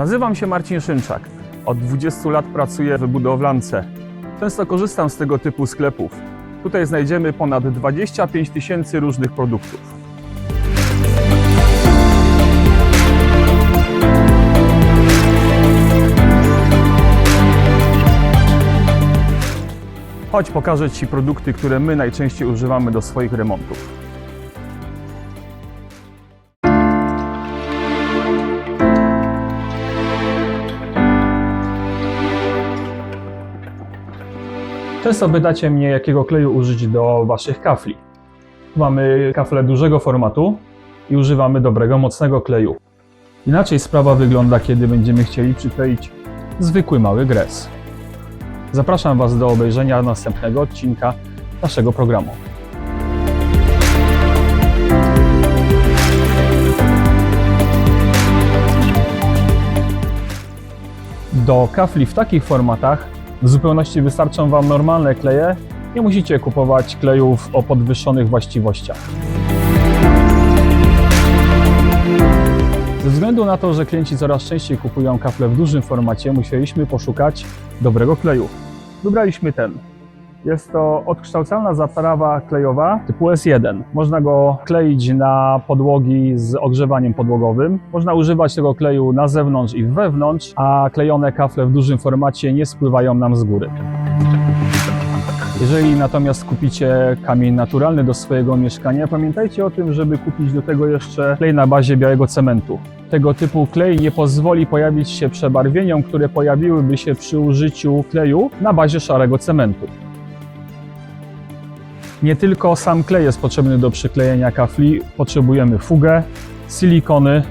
Nazywam się Marcin Szynczak. Od 20 lat pracuję w budowlance. Często korzystam z tego typu sklepów. Tutaj znajdziemy ponad 25 tysięcy różnych produktów. Chodź, pokażę Ci produkty, które my najczęściej używamy do swoich remontów. Często pytacie mnie, jakiego kleju użyć do Waszych kafli. Mamy kafle dużego formatu i używamy dobrego, mocnego kleju. Inaczej sprawa wygląda, kiedy będziemy chcieli przykleić zwykły mały gres. Zapraszam Was do obejrzenia następnego odcinka naszego programu. Do kafli w takich formatach w zupełności wystarczą Wam normalne kleje. Nie musicie kupować klejów o podwyższonych właściwościach. Ze względu na to, że klienci coraz częściej kupują kafle w dużym formacie, musieliśmy poszukać dobrego kleju. Wybraliśmy ten. Jest to odkształcalna zaprawa klejowa typu S1. Można go kleić na podłogi z ogrzewaniem podłogowym. Można używać tego kleju na zewnątrz i wewnątrz, a klejone kafle w dużym formacie nie spływają nam z góry. Jeżeli natomiast kupicie kamień naturalny do swojego mieszkania, pamiętajcie o tym, żeby kupić do tego jeszcze klej na bazie białego cementu. Tego typu klej nie pozwoli pojawić się przebarwieniom, które pojawiłyby się przy użyciu kleju na bazie szarego cementu. Nie tylko sam klej jest potrzebny do przyklejenia kafli, potrzebujemy fugę, silikony,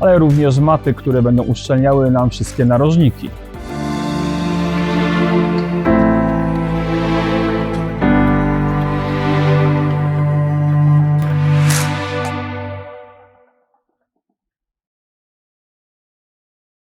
ale również maty, które będą uszczelniały nam wszystkie narożniki.